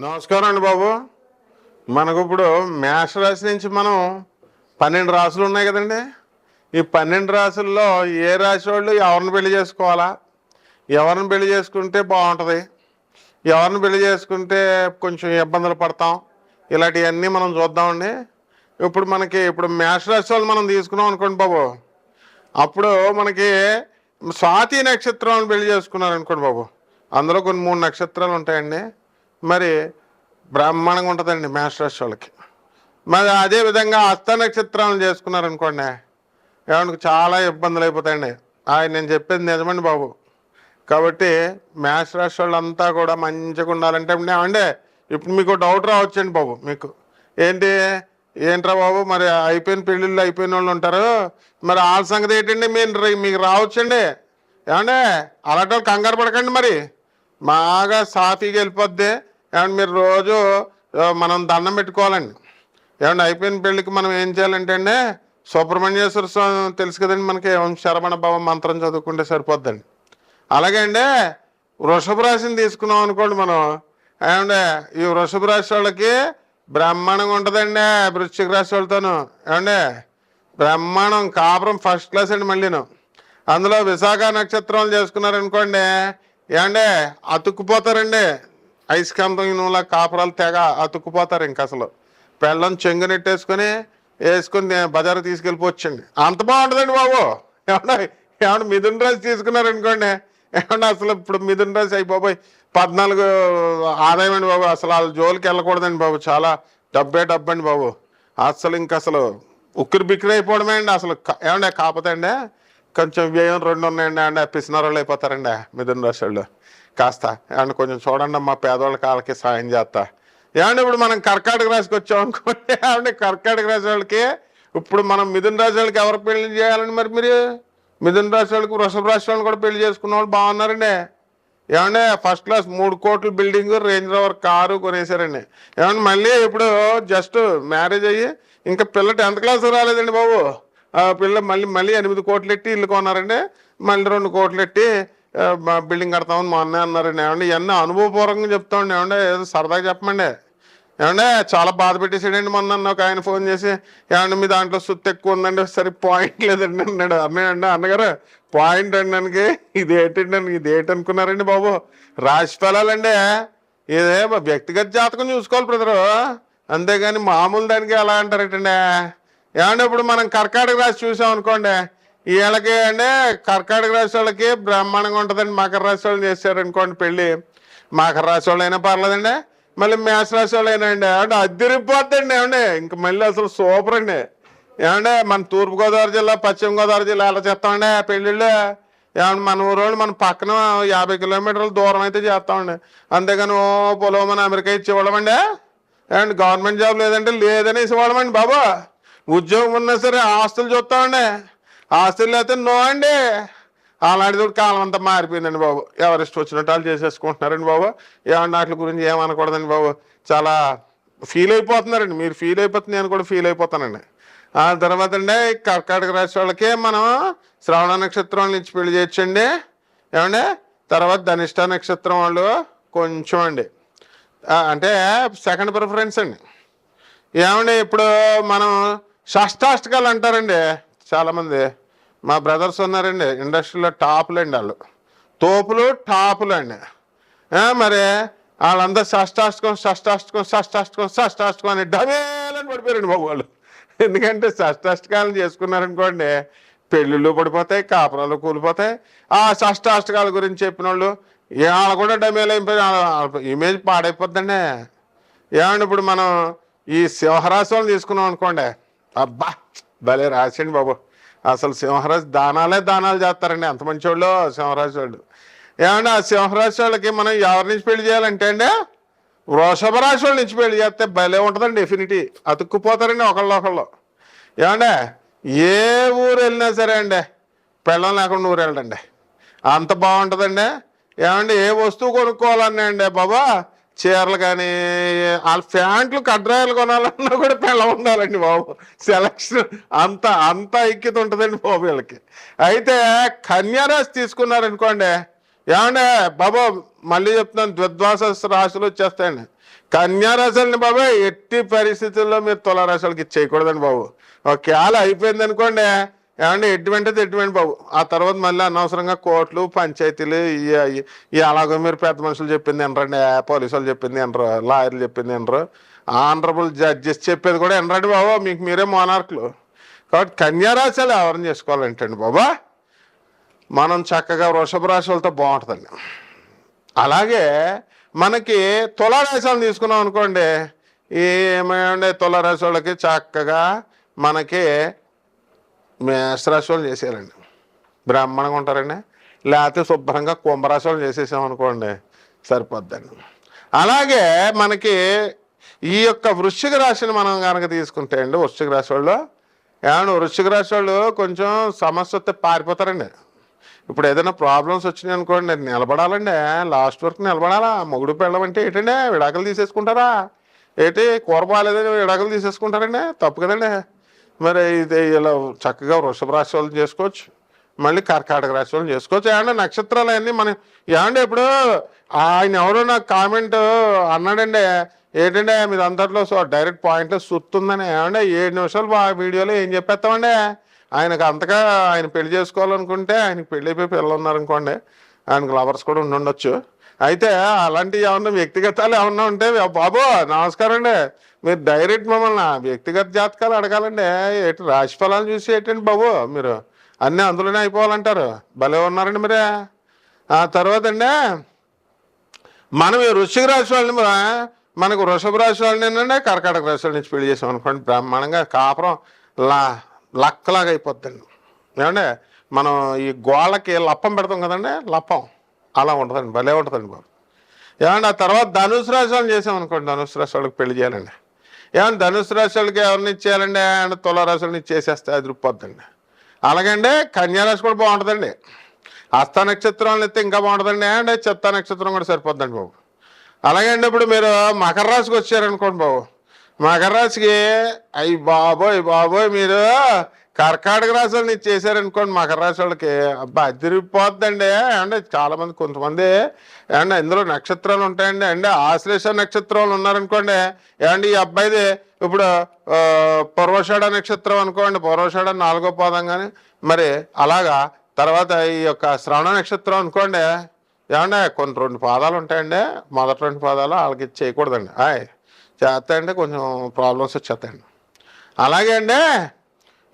నమస్కారం అండి బాబు. మనకు ఇప్పుడు మేష రాశి నుంచి మనం పన్నెండు రాసులు ఉన్నాయి కదండి. ఈ పన్నెండు రాసుల్లో ఏ రాశి వాళ్ళు ఎవరిని పెళ్ళి చేసుకోవాలా? ఎవరిని పెళ్ళి చేసుకుంటే బాగుంటుంది? ఎవరిని పెళ్ళి చేసుకుంటే కొంచెం ఇబ్బందులు పడతాం? ఇలాంటివన్నీ మనం చూద్దామండి. ఇప్పుడు మనకి ఇప్పుడు మేషరాశి వాళ్ళు మనం తీసుకున్నాం అనుకోండి బాబు. అప్పుడు మనకి స్వాతి నక్షత్రం పెళ్ళి చేసుకున్నారు అనుకోండి బాబు. అందులో కొన్ని మూడు నక్షత్రాలు ఉంటాయండి. మరి బ్రాహ్మణంగా ఉంటుందండి మేషరాశి వాళ్ళకి. మరి అదే విధంగా హస్త నక్షత్రాలను చేసుకున్నారనుకోండి చాలా ఇబ్బందులు అయిపోతాయండి. ఆయన నేను చెప్పేది నిజమండి బాబు. కాబట్టి మేషరాశి వాళ్ళంతా కూడా మంచిగా ఉండాలంటే ఏమంటే ఇప్పుడు మీకు డౌట్ రావచ్చండి బాబు మీకు. ఏంటి ఏంట్రా బాబు మరి అయిపోయిన పెళ్ళిళ్ళు అయిపోయిన వాళ్ళు ఉంటారు. మరి వాళ్ళ సంగతి ఏంటండి మీరు మీకు రావచ్చండి. ఏమంటే అలాంటి వాళ్ళు కంగారు పడకండి మరి. బాగా సాఫీగా వెళ్ళిపోద్ది. ఏమంటే మీరు రోజు మనం దండం పెట్టుకోవాలండి. ఏమంటే అయిపోయిన పెళ్ళికి మనం ఏం చేయాలంటే అండి సుబ్రహ్మణ్యేశ్వర స్వామి తెలుసు కదండి మనకి శరమణ శరవణ భవ మంత్రం చదువుకుంటే సరిపోద్దండి. అలాగే అండి వృషభ రాశిని తీసుకున్నాం అనుకోండి మనం. ఏమంటే ఈ వృషభ రాశి వాళ్ళకి బ్రహ్మాండంగా ఉంటుందండి వృశ్చిక రాశి వాళ్ళతోను. ఏమండి బ్రహ్మాండం కాపురం ఫస్ట్ క్లాస్ అండి మళ్ళీను. అందులో విశాఖ నక్షత్రం చేసుకున్నారనుకోండి ఏమండి? అతుక్కుపోతారండి. ఐస్కాంతం నూనె కాపురాలు తెగ అతుక్కుపోతారు ఇంక అసలు. పెళ్ళం చెంగునెట్టేసుకొని వేసుకొని బజారు తీసుకెళ్ళిపోవచ్చండి అంత బాగుంటుందండి బాబు. ఏమన్నా ఏమన్నా మిథున్ రాజు తీసుకున్నారనుకోండి ఏమన్నా అసలు ఇప్పుడు మిథున్ రాజు అయ్యి బాబాయ్. పద్నాలుగు ఆదాయం అండి బాబు. అసలు వాళ్ళ జోలికి వెళ్ళకూడదండి బాబు. చాలా డబ్బే డబ్బండి బాబు. అసలు ఇంక అసలు ఉక్కిరి బిక్కిరి అయిపోవడమే అండి అసలు. క- కాకపోతే అండి కొంచెం వ్యయం రెండు ఉన్నాయండి అండి. పిసినారోళ్ళు అయిపోతారండి మిథున రాశులు. కాస్త. అండ్ కొంచెం చూడండి మా పేదవాళ్ళ కాళ్ళకి సాయం చేస్తా. ఏమండి ఇప్పుడు మనం కర్కాటక రాశికి వచ్చాం అనుకోండి. ఏమండి కర్కాటక రాశి వాళ్ళకి ఇప్పుడు మనం మిథున రాశి వాళ్ళకి ఎవరు పెళ్ళి చేయాలండి మరి మీరు? మిథున రాశి వాళ్ళకి వృషభ రాశి వాళ్ళని కూడా పెళ్ళి చేసుకున్న వాళ్ళు బాగున్నారండి. ఏమంటే ఫస్ట్ క్లాస్ మూడు కోట్ల బిల్డింగ్ రేంజ్ రోవర్ కారు కొనేసారండి. ఏమంటే మళ్ళీ ఇప్పుడు జస్ట్ మ్యారేజ్ అయ్యి ఇంకా పిల్ల టెన్త్ క్లాస్ రాలేదండి బాబు. ఆ పిల్ల మళ్ళీ మళ్ళీ ఎనిమిది కోట్లు ఎట్టి ఇల్లు కొన్నారండి. మళ్ళీ రెండు కోట్లు ఎట్టి బిల్డింగ్ కడతామని మా అన్నయ్య అన్నారండి. ఏమండి ఇవన్నీ అనుభవపూర్వకంగా చెప్తామండి. ఏమంటే ఏదో సరదాగా చెప్పమండి. ఏమంటే చాలా బాధ పెట్టేసాడండి మొన్న అన్న ఒక ఆయన ఫోన్ చేసి. ఏమండి మీ దాంట్లో సుత్తు ఎక్కువ ఉందండి. ఒకసారి పాయింట్ లేదండి అన్నాడు. అన్నయ్యండి అన్నగారు పాయింట్ అండి ఇది ఏంటండి ఇది ఏంటనుకున్నారండి బాబు? రాశి ఫలాలండి ఇదే వ్యక్తిగత జాతకం చూసుకోవాలి బ్రదరు. అంతేగాని మామూలు దానికి ఎలా అంటారటండి? ఏమంటే ఇప్పుడు మనం కర్కాటక రాశి చూసాం అనుకోండి వీళ్ళకి అంటే కర్కాటక రాశి వాళ్ళకి బ్రహ్మాండంగా ఉంటుందండి. మకర రాశి వాళ్ళు చేశారు అనుకోండి పెళ్ళి. మకర రాశి వాళ్ళు అయినా పర్లేదండి మళ్ళీ మేష రాశి వాళ్ళు అయినా అండి. అంటే అద్దెరిపోద్దండి ఏమండి. ఇంక మళ్ళీ అసలు సూపర్ అండి. ఏమంటే మన తూర్పుగోదావరి జిల్లా పశ్చిమ గోదావరి జిల్లా ఎలా చేస్తామండి పెళ్ళిళ్ళు. ఏమంటే మన ఊరోళ్ళు మన పక్కన యాభై కిలోమీటర్ల దూరం అయితే చేస్తామండి. అంతేగాని ఓ పొలం మన అమెరికా ఇచ్చేవాళ్ళమండి. ఇవ్వడమండి అండ్ గవర్నమెంట్ జాబ్ లేదంటే లేదనేసి ఇచ్చేవాళ్ళమండి బాబా. ఉద్యోగం ఉన్నా సరే ఆస్తులు చూస్తామండి. ఆస్తులు అయితే నో అండి. అలాంటిది కాలం అంతా మారిపోయిందండి బాబు. ఎవరెస్ట్ వచ్చినట్టు వాళ్ళు చేసేసుకుంటున్నారండి బాబు. ఏమన్నా వాటి గురించి ఏమనకూడదండి బాబు. చాలా ఫీల్ అయిపోతున్నారండి. మీరు ఫీల్ అయిపోతుంది నేను కూడా ఫీల్ అయిపోతానండి. ఆ తర్వాత అండి కర్కాటక రాశి వాళ్ళకి మనం శ్రవణ నక్షత్రం నుంచి పెళ్ళి చేయొచ్చండి. ఏమండి? తర్వాత ధనిష్ట నక్షత్రం వాళ్ళు కొంచెం అండి. అంటే సెకండ్ ప్రిఫరెన్స్ అండి. ఏమండి? ఇప్పుడు మనం షష్టాష్టకాలు అంటారండి చాలామంది. మా బ్రదర్స్ ఉన్నారండి ఇండస్ట్రీలో టాపులు అండి వాళ్ళు. తోపులు టాపులు అండి మరి వాళ్ళందరూ షష్టాష్టకం షష్టాష్టకం షష్టాష్టకం షష్టాష్టకం అని డబేలని పడిపోయారండి బాబు వాళ్ళు. ఎందుకంటే షష్టాష్టకాలను చేసుకున్నారనుకోండి పెళ్ళిళ్ళు పడిపోతాయి కాపురాలు కూలిపోతాయి. ఆ షష్టాష్టకాల గురించి చెప్పిన వాళ్ళు వాళ్ళు కూడా డమేలు అయిపోయి ఇమేజ్ పాడైపోద్దండి. ఏమండి ఇప్పుడు మనం ఈ సింహరాశి వాళ్ళని తీసుకున్నాం అనుకోండి అబ్బా భలే రాసండి బాబు. అసలు సింహరాజు దానాలే దానాలు చేస్తారండి. ఎంత మంచి వాళ్ళు వాళ్ళు ఏమండి ఆ సింహరాశి వాళ్ళకి మనం ఎవరి నుంచి పెళ్ళి చేయాలంటే అండి? వృషభ రాశి వాళ్ళ నుంచి పెళ్ళి చేస్తే భలే ఉంటుందండి డెఫినిటీ అతుక్కుపోతారండి ఒకళ్ళు ఒకళ్ళు. ఏమండి ఏ ఊరు వెళ్ళినా సరే అండి పెళ్ళం లేకుండా ఊరు వెళ్ళండి అంత బాగుంటుందండి. ఏమండి ఏ వస్తువు కొనుక్కోవాలన్నా అండి బాబా? చీరలు కానీ వాళ్ళ ప్యాంట్లు కడ్రాయలు కొనాలన్నా కూడా పిల్ల ఉండాలండి బాబు. సెలక్షన్ అంత అంత ఐక్యత ఉంటుందండి బాబు వీళ్ళకి. అయితే కన్యారాశి తీసుకున్నారనుకోండి ఏమండే బాబా మళ్ళీ చెప్తున్నాను ద్విద్వాస రాశులు వచ్చేస్తాయండి. కన్యారాశులని బాబాయ్ ఎట్టి పరిస్థితుల్లో మీరు తులారాశులకి ఇచ్చేయకూడదండి బాబు. ఒకవేళ అయిపోయింది అనుకోండి ఏమంటే ఎటువంటిది ఎటువంటి బాబు. ఆ తర్వాత మళ్ళీ అనవసరంగా కోర్టులు పంచాయతీలు ఇవి ఈ అలాగో మీరు పెద్ద మనుషులు చెప్పింది ఎనరండి పోలీసు వాళ్ళు చెప్పింది ఎనరు లాయర్లు చెప్పింది ఎనరు ఆనరబుల్ జడ్జెస్ చెప్పేది కూడా ఎనరండి బాబు. మీకు మీరే మోనార్కులు. కాబట్టి కన్యారాశాలు ఎవరిని చేసుకోవాలంటండి బాబా? మనం చక్కగా వృషభ రాశులతో బాగుంటుందండి. అలాగే మనకి తులారాశులను తీసుకున్నాం అనుకోండి ఏమేమి తులారాశి వాళ్ళకి? చక్కగా మనకి మేషరాశి వాళ్ళు చేసేయాలండి బ్రాహ్మణంగా ఉంటారండి. లేకపోతే శుభ్రంగా కుంభరాశి వాళ్ళు చేసేసామనుకోండి సరిపోద్దండి. అలాగే మనకి ఈ యొక్క వృశ్చిక రాశిని మనం కనుక తీసుకుంటే అండి వృశ్చిక రాశి వాళ్ళు ఏమన్నా వృశ్చిక రాశి వాళ్ళు కొంచెం సమస్య వస్తే పారిపోతారండి. ఇప్పుడు ఏదైనా ప్రాబ్లమ్స్ వచ్చినాయి అనుకోండి నిలబడాలండి లాస్ట్ వరకు నిలబడాలా మొగుడు పెళ్ళమంటే ఏంటండి విడాకులు తీసేసుకుంటారా? ఏంటి కూర బాగాలేదని విడాకులు తీసేసుకుంటారండి తప్పు కదండి. మరి ఇది ఇలా చక్కగా వృషభ రాశి వాళ్ళు చేసుకోవచ్చు. మళ్ళీ కర్కాటక రాశి వాళ్ళు చేసుకోవచ్చు. ఏమంటే నక్షత్రాలు అన్నీ మనం ఏమంటే ఇప్పుడు ఆయన ఎవరో నాకు కామెంట్ అన్నాడండి. ఏంటంటే మీరు అందరిలో సో డైరెక్ట్ పాయింట్లో సుత్తుందని. ఏమంటే ఏడు నిమిషాలు ఆ వీడియోలో ఏం చెప్పేస్తామండి? ఆయనకు అంతగా ఆయన పెళ్ళి చేసుకోవాలనుకుంటే ఆయనకి పెళ్ళి అయిపోయి పిల్లలు ఉన్నారనుకోండి. ఆయనకు లవర్స్ కూడా ఉండుండొచ్చు అయితే అలాంటి ఏమన్నా వ్యక్తిగతాలు ఏమన్నా ఉంటే బాబు నమస్కారం అండి మీరు డైరెక్ట్ మమ్మల్ని వ్యక్తిగత జాతకాలు అడగాలండి. ఎటు రాశి ఫలాలు చూసి ఏంటండి బాబు? మీరు అన్నీ అందులోనే అయిపోవాలంటారు. భలే ఉన్నారండి మీరే. ఆ తర్వాత అండి మనం ఈ వృశ్చిక రాశి వాళ్ళని మనకు వృషభ రాశి వాళ్ళని కర్కాటక రాశి వాళ్ళ నుంచి పెళ్ళి చేసాం అనుకోండి బ్రహ్మాండంగా కాపురం లా లక్కలాగా అయిపోద్దండి. ఏమంటే మనం ఈ గోళ్ళకి లప్పం పెడతాం కదండి లప్పం. అలా ఉంటుందండి భలే ఉంటుందండి బాబు. ఏమంటే ఆ తర్వాత ధనుసు రాశి వాళ్ళు చేసామనుకోండి ధనుసు రాశి వాళ్ళకి పెళ్ళి చేయాలండి. ఏమన్నా ధనుసు రాశి వాళ్ళకి ఎవరిని ఇచ్చేయాలండి? అంటే తులారాశి ఇచ్చేసేస్తే అది రుప్పొద్దండి అలాగండి కన్యారాశి కూడా బాగుంటుందండి. హస్త నక్షత్రం అయితే ఇంకా బాగుంటుందండి. అండ్ చిత్త నక్షత్రం కూడా సరిపోద్దండి బాబు. అలాగే అండి ఇప్పుడు మీరు మకర రాశికి వచ్చారనుకోండి బాబు. మకర రాశికి అయ్యి బాబోయ్ బాబోయ్ మీరు కర్కాటక రాశి వాళ్ళని చేశారనుకోండి మకర రాశి వాళ్ళకి అబ్బా అదిరిపోద్దండి. అంటే చాలా మంది కొంతమంది ఏమంటే ఇందులో నక్షత్రాలు ఉంటాయండి. అంటే ఆశ్లేష నక్షత్రాలు ఉన్నారనుకోండి ఏమండి ఈ అబ్బాయిది ఇప్పుడు పూర్వషాఢ నక్షత్రం అనుకోండి పూర్వషాఢ నాలుగో పాదం కానీ మరి అలాగా తర్వాత ఈ యొక్క శ్రవణ నక్షత్రం అనుకోండి ఏమంటే కొన్ని రెండు పాదాలు ఉంటాయండి. మొదటి రెండు పాదాలు వాళ్ళకి చేయకూడదండి. ఆయ్ చేస్తాయంటే కొంచెం ప్రాబ్లమ్స్ వచ్చేస్తాయండి. అలాగే అండి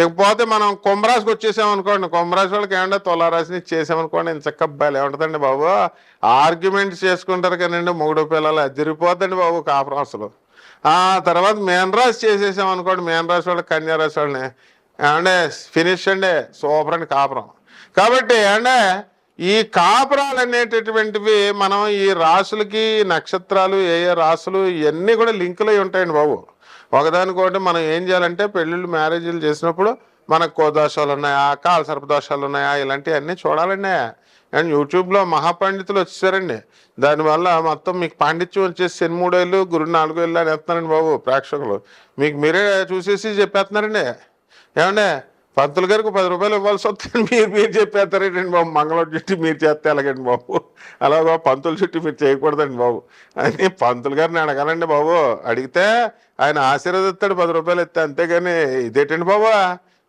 ఇకపోతే మనం కుంభరాశికి వచ్చేసామనుకోండి కుంభరాశి వాళ్ళకి ఏమంటే తులారాశిని చేసామనుకోండి ఇంత చక్క బయలు ఏముంటుందండి బాబు. ఆర్గ్యుమెంట్స్ చేసుకుంటారు కానండి మూడు పిల్లలు అదిరిపోద్దండి బాబు కాపురం అసలు. ఆ తర్వాత మేనరాశి చేసేసామనుకోండి మేనరాశి అనుకోండి కన్యారాశి వాళ్ళని ఏమంటే ఫినిష్ అండి సూపర్ అండి కాపురం. కాబట్టి అంటే ఈ కాపురాలు అనేటటువంటివి మనం ఈ రాసులకి నక్షత్రాలు ఏ ఏ రాసులు ఇవన్నీ కూడా లింకులు అయి ఉంటాయండి బాబు. ఒకదానికోటి మనం ఏం చేయాలంటే పెళ్ళిళ్ళు మ్యారేజీలు చేసినప్పుడు మనకు కో దోషాలు ఉన్నాయా కాల సర్పదోషాలు ఉన్నాయా ఇలాంటివన్నీ చూడాలండి. అండ్ యూట్యూబ్లో మహాపండితులు వచ్చేసారండి. దానివల్ల మొత్తం మీకు పాండిత్యం వచ్చేసి శని మూడేళ్ళు గురు నాలుగేళ్ళు అని వేస్తున్నారండి బాబు ప్రేక్షకులు. మీకు మీరే చూసేసి చెప్పేస్తున్నారండి. ఏమండే? పంతులు గారికి పది రూపాయలు ఇవ్వాల్సి వస్తుంది. మీరు మీరు చెప్పేస్తారేంటండి బాబు మంగళం చుట్టి మీరు చేస్తే ఎలాగండి బాబు? అలాగా పంతుల చుట్టి మీరు చేయకూడదండి బాబు. అని పంతులు గారిని అడగాలండి బాబు. అడిగితే ఆయన ఆశీర్వదిస్తాడు పది రూపాయలు ఇస్తే అంతేగాని ఇదేంటండి బాబు?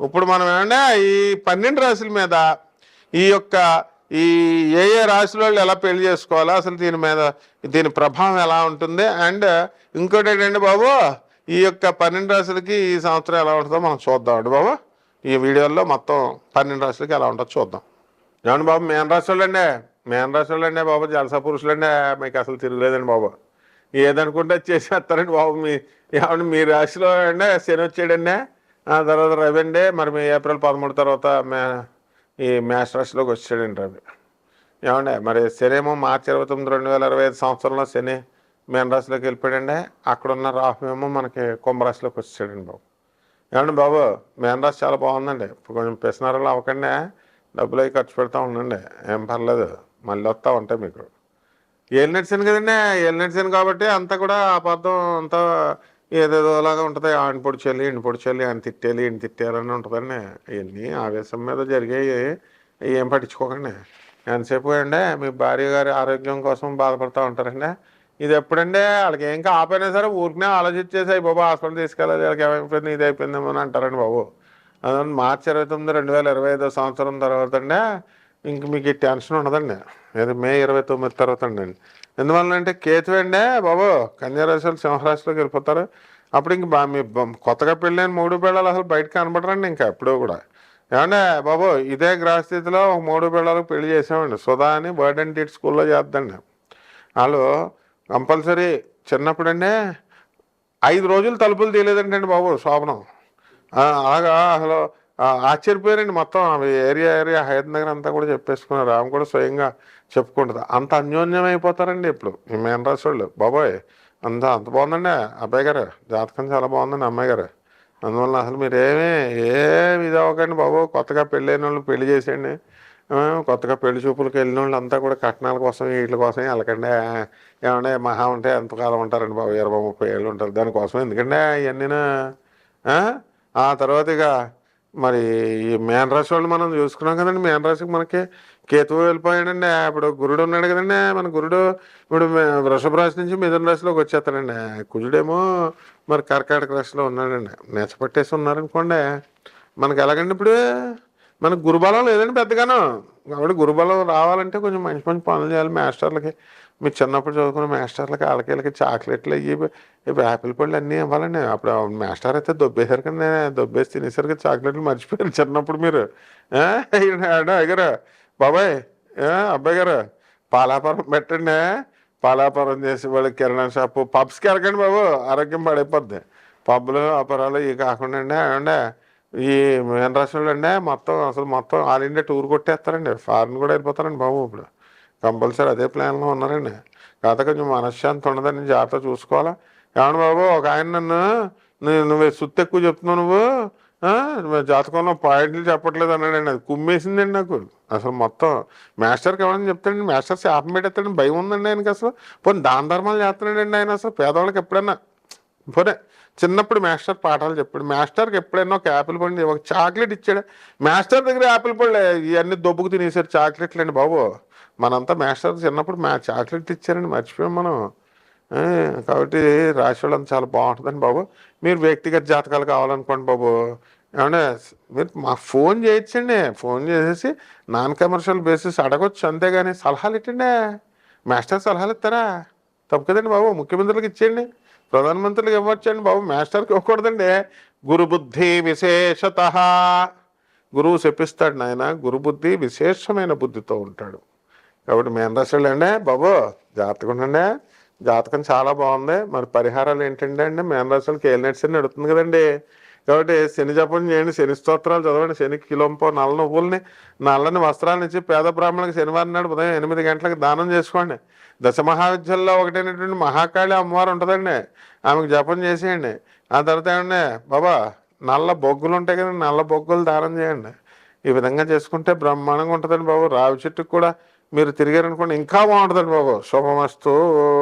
ఇప్పుడు మనం ఏమంటే ఈ పన్నెండు రాశుల మీద ఈ యొక్క ఈ ఏ ఏ రాశుల వాళ్ళు ఎలా పెళ్ళి చేసుకోవాలో అసలు దీని మీద దీని ప్రభావం ఎలా ఉంటుంది? అండ్ ఇంకోటి ఏంటండి బాబు ఈ యొక్క పన్నెండు రాశులకి ఈ సంవత్సరం ఎలా ఉంటుందో మనం చూద్దామండి బాబు. ఈ వీడియోలో మొత్తం పన్నెండు రాశులకి ఎలా ఉంటుందో చూద్దాం. ఏమండి బాబు మేన రాశి వాళ్ళండి మేన వాళ్ళండి బాబు జలసా పురుషులండి మీకు అసలు తిరగలేదండి బాబు. ఏదనుకుంటే చేసేస్తారండి బాబు మీ ఏమండి మీ రాశిలో అండి శని వచ్చాడండి తర్వాత రవి అండి మరి మీ ఏప్రిల్ పదమూడు తర్వాత మే ఈ మేష రాశిలోకి వచ్చాడండి రవి. ఏమండి మరి శని ఏమో మార్చి ఇరవై తొమ్మిది రెండు వేల ఇరవై ఐదు సంవత్సరంలో శని మేన రాశిలోకి వెళ్ళిపోయాడండి అక్కడ ఉన్న రాహు ఏమో మనకి కుంభరాశిలోకి వచ్చాడండి బాబు. ఏమండి బాబు? మేన చాలా బాగుందండి. ఇప్పుడు కొంచెం పెసినారాలు అవ్వకండి. డబ్బులు అవి ఖర్చు పెడతా ఉండండి. ఏం పర్లేదు. మళ్ళీ వస్తూ ఉంటాయి మీకు. ఏళ్ళు నడిచాను కదండి. ఏళ్ళు నడిచాను కాబట్టి అంతా కూడా అబద్ధం అంతా ఏదేదోలాగా ఉంటుంది. ఆయన పొడిచేయాలి ఈయన పొడిచేయాలి ఆయన తిట్టేయాలి ఈయన తిట్టేయాలని ఉంటుందండి. ఇవన్నీ ఆవేశం మీద జరిగాయి. ఏం పట్టించుకోకండి. ఎంతసేపు అండి? మీ భార్య గారి ఆరోగ్యం కోసం బాధపడుతూ ఉంటారండి. ఇది ఎప్పుడంటే వాళ్ళకి ఏం కాపోయినా సరే ఊరికనే ఆలోచించేసి అయ్యి బాబు హాస్పిటల్ తీసుకెళ్ళాలి వాళ్ళకి ఏమైపోయింది ఇది అయిపోయిందేమో అని అంటారండి బాబు. అదండి మార్చి ఇరవై తొమ్మిది రెండు వేల ఇరవై ఐదో సంవత్సరం తర్వాత అండి ఇంక మీకు ఈ టెన్షన్ ఉండదండి. ఇది మే ఇరవై తొమ్మిది తర్వాత అండి. ఎందువల్ల అంటే కేతు అండి బాబు కన్యారాశులు సింహరాశిలోకి వెళ్ళిపోతారు. అప్పుడు ఇంక బా మీ కొత్తగా పెళ్ళైన మూడు పిల్లలు అసలు బయటకు కనబడరండి ఇంకా ఎప్పుడూ కూడా. ఏమంటే బాబు ఇదే గ్రహస్థితిలో ఒక మూడు పిల్లలకు పెళ్ళి చేసామండి. సుధా అని బర్డ్ అండ్ టీట్ స్కూల్లో చేద్దండి. వాళ్ళు కంపల్సరీ చిన్నప్పుడంటే ఐదు రోజులు తలుపులు తీయలేదంటండి బాబు శోభనం. అలాగా అసలు ఆశ్చర్యపోయారండి మొత్తం. ఏరియా ఏరియా హైదరాబాద్ నగర్ అంతా కూడా చెప్పేసుకున్నారు. ఆమె కూడా స్వయంగా చెప్పుకుంటుంది. అంత అన్యోన్యం అయిపోతారండి ఇప్పుడు ఈ మేన రాశి వాళ్ళు. బాబోయ్ అంత అంత బాగుందండి అబ్బాయి గారు. జాతకం చాలా బాగుందండి అమ్మాయి గారు. అందువల్ల అసలు మీరేమీ ఏమి ఇది అవ్వకండి బాబు. కొత్తగా పెళ్ళైన వాళ్ళు పెళ్ళి చేసేయండి. కొత్తగా పెళ్ళి చూపులకు వెళ్ళిన వాళ్ళు అంతా కూడా కట్నాల కోసం వీటి కోసం వెళ్ళకండి. ఏమంటే మహా ఉంటే ఎంతకాలం ఉంటారండి బాబు? ఇరవై ముప్పై ఏళ్ళు ఉంటారు. దానికోసం ఎందుకంటే ఇవన్నీ ఆ? తర్వాత ఇక మరి ఈ మేన రాశి వాళ్ళు మనం చూసుకున్నాం కదండి. మేన రాశికి మనకి కేతువు వెళ్ళిపోయాడండి. ఇప్పుడు గురుడు ఉన్నాడు కదండి. మన గురుడు ఇప్పుడు వృషభ రాశి నుంచి మిథున రాశిలోకి వచ్చేస్తాడండి. కుజుడేమో మరి కర్కాటక రాశిలో ఉన్నాడండి. నెచ్చపట్టేసి ఉన్నారనుకోండి. మనకి ఎలాగండి ఇప్పుడు? మనకు గురుబలం లేదండి పెద్దగాను. కాబట్టి గురుబలం రావాలంటే కొంచెం మంచి మంచి పనులు చేయాలి. మాస్టర్లకి మీరు చిన్నప్పుడు చదువుకున్న మాస్టర్లకి వాళ్ళకి చాక్లెట్లు అయ్యి ఇప్పుడు యాపిల్ పళ్ళు అన్నీ ఇవ్వాలండి. అప్పుడు మాస్టర్ అయితే దొబ్బేశారు కదా దొబ్బేసి తినేసరికి చాక్లెట్లు మర్చిపోయారు చిన్నప్పుడు మీరు. అయ్యారు అయ్యగారు బాబాయ్ అబ్బాయి గారు పాలాపురం పెట్టండి. పాలాపురం చేసి వాళ్ళకి కిరాణా షాపు పబ్స్కి వెళ్ళకండి బాబు. ఆరోగ్యం పడైపోద్ది. పబ్లు అపరాలు ఇవి కాకుండా అండి ఏమండి? ఈ మేన రాష్ట్రంలో అండి మొత్తం అసలు మొత్తం ఆల్ ఇండియా టూర్ కొట్టేస్తారండి. ఫారిన్ కూడా వెళ్ళిపోతారండి బాబు ఇప్పుడు. కంపల్సరీ అదే ప్లాన్లో ఉన్నారండి. కాకపోతే కొంచెం మనశ్శాంతి ఉండదని జాగ్రత్త చూసుకోవాలా. ఏమన్నా బాబు ఒక ఆయన నన్ను నువ్వు సుత్తు ఎక్కువ చెప్తున్నావు నువ్వు జాతకంలో పాయింట్లు చెప్పట్లేదు అన్నాడండి. అది కుమ్మేసిందండి నాకు. అసలు మొత్తం మాస్టర్కి ఎవరైనా చెప్తాడండి. మాస్టర్ శాపం పెట్టేస్తాడని భయం ఉందండి ఆయనకి అసలు. పోనీ దాన ధర్మాలు చేస్తున్నాడండి ఆయన అసలు. పేదవాళ్ళకి ఎప్పుడన్నా. పోనే చిన్నప్పుడు మాస్టర్ పాఠాలు చెప్పాడు. మాస్టర్కి ఎప్పుడైనా ఒక యాపిల్ పండు ఒక చాక్లెట్ ఇచ్చాడు. మాస్టర్ దగ్గర యాపిల్ పళ్ళు ఇవన్నీ దొబ్బుకు తినేసారు చాక్లెట్లు అండి బాబు. మనంతా మాస్టర్ చిన్నప్పుడు మా చాక్లెట్ ఇచ్చారండి మర్చిపోయాం మనం. కాబట్టి రాశి చాలా బాగుంటుందండి బాబు. మీరు వ్యక్తిగత జాతకాలు కావాలనుకోండి బాబు. ఏమంటే మీరు మా ఫోన్ చేయొచ్చండి ఫోన్ చేసేసి నాన్ కమర్షియల్ బేసిస్ అడగొచ్చు అంతేగాని సలహాలు ఇట్టండి. మాస్టర్ సలహాలు ఇస్తారా? తప్పు కదండి బాబు ముఖ్యమంత్రులకు ఇచ్చేయండి. ప్రధానమంత్రులకు ఇవ్వచ్చండి బాబు? మాస్టర్కి ఇవ్వకూడదండి. గురుబుద్ధి విశేషత. గురువు చెప్పిస్తాడు నాయన గురుబుద్ధి విశేషమైన బుద్ధితో ఉంటాడు. కాబట్టి మేము రాశులు అండి బాబు జాతకం ఉండండి. జాతకం చాలా బాగుంది. మరి పరిహారాలు ఏంటంటే అండి? మేన రాశులకి ఏలినట్స్ అని నడుతుంది కదండి. కాబట్టి శని జపం చేయండి శని స్తోత్రాలు చదవండి శని కిలోంపో నల్ల నువ్వుల్ని నల్లని వస్త్రాలను ఇచ్చి పేద బ్రాహ్మణులకు శనివారం నాడు ఉదయం ఎనిమిది గంటలకు దానం చేసుకోండి. దశ మహావిద్యల్లో ఒకటైనటువంటి మహాకాళి అమ్మవారు ఉంటుందండి. ఆమెకు జపం చేసేయండి. ఆ తర్వాత ఏమండి బాబా నల్ల బొగ్గులు ఉంటాయి కదండి నల్ల బొగ్గులు దానం చేయండి. ఈ విధంగా చేసుకుంటే బ్రహ్మాండంగా ఉంటుందండి బాబు. రావి చెట్టుకు కూడా మీరు తిరిగారనుకోండి ఇంకా బాగుంటుందండి బాబు. శుభమస్తు.